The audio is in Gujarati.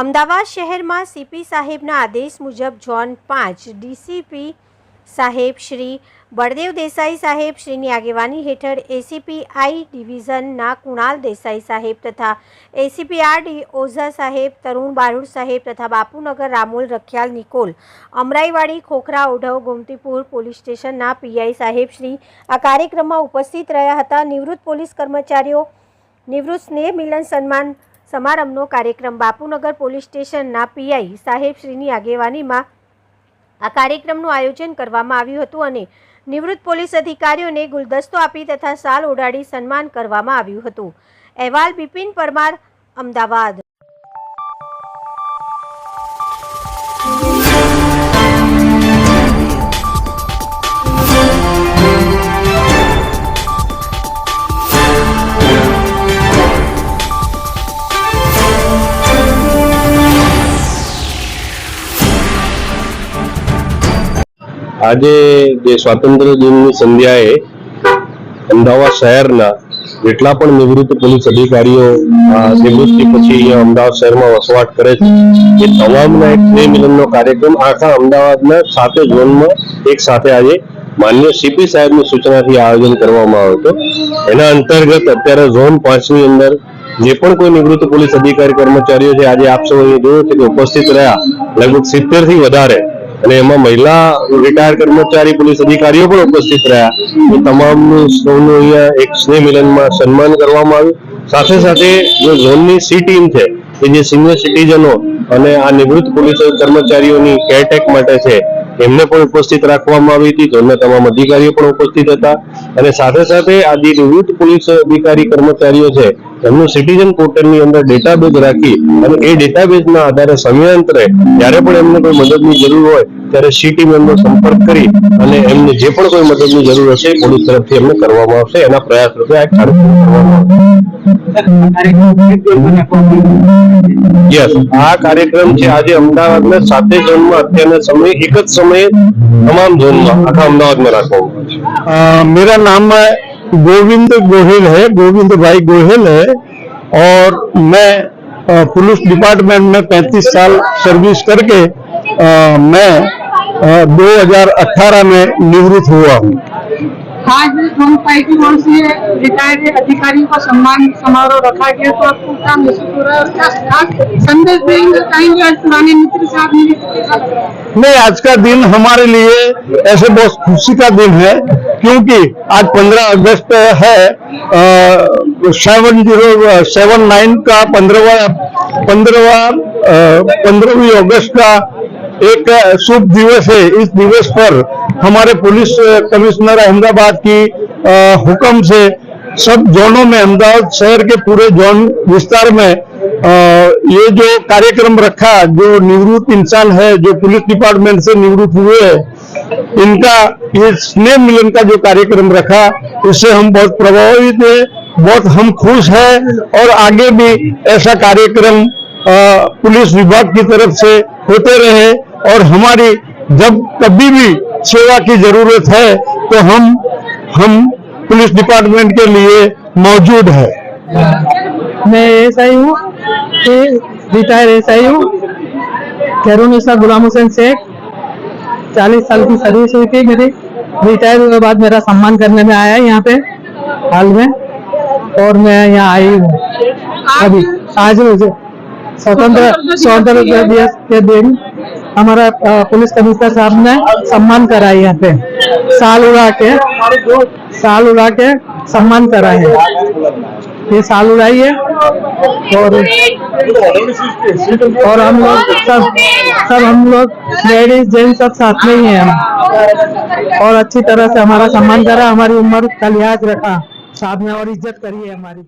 અમદાવાદ શહેરમાં સીપી સાહેબના આદેશ મુજબ ઝોન પાંચ ડીસીપી સાહેબ શ્રી બળદેવ દેસાઈ સાહેબ શ્રીની આગેવાની હેઠળ એસીપી આઈ ડિવિઝનના કુણાલ દેસાઈ સાહેબ તથા એસીપી આર ડી ઓઝા સાહેબ, તરુણ બારૂડ સાહેબ તથા બાપુનગર રામોલ રખિયાલ નિકોલ, અમરાઈવાડી ખોખરા ઓઢવ ગોમતીપુર પોલીસ સ્ટેશનના પીઆઈ સાહેબ શ્રી આ કાર્યક્રમમાં ઉપસ્થિત રહ્યા હતા. નિવૃત્ત પોલીસ કર્મચારીઓ, નિવૃત્ત સ્નેહ મિલન સન્માન સમારંભનો કાર્યક્રમ બાપુનગર પોલીસ સ્ટેશનના પીઆઈ સાહેબશ્રીની આગેવાનીમાં આ કાર્યક્રમનું આયોજન કરવામાં આવ્યું હતું અને નિવૃત્ત પોલીસ અધિકારીઓને ગુલદસ્તો આપી તથા સાલ ઓઢાડી સન્માન કરવામાં આવ્યું હતું. અહેવાલ બિપિન પરમાર, અમદાવાદ. આજે જે સ્વાતંત્ર્ય દિનની સંધ્યાએ અમદાવાદ શહેરના જેટલા પણ નિવૃત્ત પોલીસ અધિકારીઓ નિવૃત્તિ પછી અહીંયા અમદાવાદ શહેરમાં વસવાટ કરે છે, એ તમામના એક મિલનનો કાર્યક્રમ આખા અમદાવાદના સાતે ઝોનમાં એક સાથે આજે માન્ય સીપી સાહેબની સૂચનાથી આયોજન કરવામાં આવ્યું હતું એના અંતર્ગત અત્યારે ઝોન પાંચની અંદર જે પણ કોઈ નિવૃત્ત પોલીસ અધિકારી કર્મચારીઓ છે, આજે આપ સૌ જોયું છે કે ઉપસ્થિત રહ્યા લગભગ સિત્તેરથી વધારે અને એમાં મહિલા રિટાયર કર્મચારી, પોલીસ અધિકારીઓ પણ ઉપસ્થિત રહ્યા. એ તમામનું સૌનું અહીંયા એક સ્નેહ મિલનમાં સન્માન કરવામાં આવ્યું. સાથે સાથે જે ઝોનની સી ટીમ છે, કે જે સિનિયર સિટીઝનો અને આ નિવૃત્ત પોલીસ કર્મચારીઓની કેરટેક માટે છે, એમને પણ ઉપસ્થિત રાખવામાં આવી હતી. ઝોનના તમામ અધિકારીઓ પણ ઉપસ્થિત હતા. અને સાથે સાથે આ જે નિવૃત્ત પોલીસ અધિકારી કર્મચારીઓ છે એમનું સિટીઝન પોર્ટલની અંદર ડેટાબેઝ રાખી અને એ ડેટાબેઝના આધારે સમયાંતરે જ્યારે પણ એમને કોઈ મદદની જરૂર હોય, ત્યારે સી ટીમ એમનો સંપર્ક કરી અને એમને જે પણ કોઈ મદદની જરૂર હશે પોલીસ તરફથી એમને કરવામાં આવશે. એના પ્રયાસ રૂપે આ કાર્યક્રમ કરવામાં યસ આ કાર્યક્રમ છે આજે અમદાવાદના સાતે ઝોનમાં. અત્યારના સમયે એક જ સમયે તમામ ઝોનમાં, આખા અમદાવાદમાં રાખવામાં આવે મેરા નામમાં गोविंद गोहिल है गोविंद भाई गोहिल है और मैं पुलिस डिपार्टमेंट में 35 साल सर्विस करके आ, मैं आ, 2018 में निवृत्त हुआ हूँ। आज हम पार्टी ओर से रिटायर्ड अधिकारियों का सम्मान समारोह रखा गया तो आपको क्या महसूस हो रहा है? खास संदेश देंगे आज पुराने मित्र से आप मिले के साथ नहीं, आज का दिन हमारे लिए ऐसे बहुत खुशी का दिन है, क्योंकि आज 15 अगस्त है सेवन ज़ीरो, सेवन नाइन का पंद्रहवा पंद्रहवा पंद्रहवीं अगस्त का एक शुभ दिवस है। इस दिवस पर हमारे पुलिस कमिश्नर अहमदाबाद की हुक्म से सब जोनों में अहमदाबाद शहर के पूरे जोन विस्तार में अ, ये जो कार्यक्रम रखा जो निवृत्त इंसान है जो पुलिस डिपार्टमेंट से निवृत्त हुए हैं इनका ये स्नेह मिलन का जो कार्यक्रम रखा उससे हम बहुत प्रभावित है। बहुत हम खुश हैं और आगे भी ऐसा कार्यक्रम पुलिस विभाग की तरफ़ से होते रहे और हमारी जब कभी भी सेवा की ज़रूरत है तो हम हम पुलिस डिपार्टमेंट के लिए मौजूद है। मैं ऐसा ही हूँ रिटायर ऐसा ही हूँ। कैरोनिसा गुलाम हुसैन शेख, चालीस साल की सर्विस हुई थी मेरी। रिटायर के बाद मेरा सम्मान करने में आया है यहाँ पे, हाल में। और मैं यहाँ आई हूँ। अभी आज मुझे स्वतंत्र स्वतंत्र दिवस के दिन हमारा पुलिस कमिश्नर साहब ने सम्मान करा यहाँ पे। साल उड़ा के साल उड़ा के सम्मान करा है ये साल उड़ाई है और और हम लोग सब सब हम लोग लेडीज़ जेंट्स सब साथ में ही हैं। हम और अच्छी तरह से हमारा सम्मान करा हमारी उम्र का लिहाज रखा। साथ में और इज़्ज़त करिए हमारी।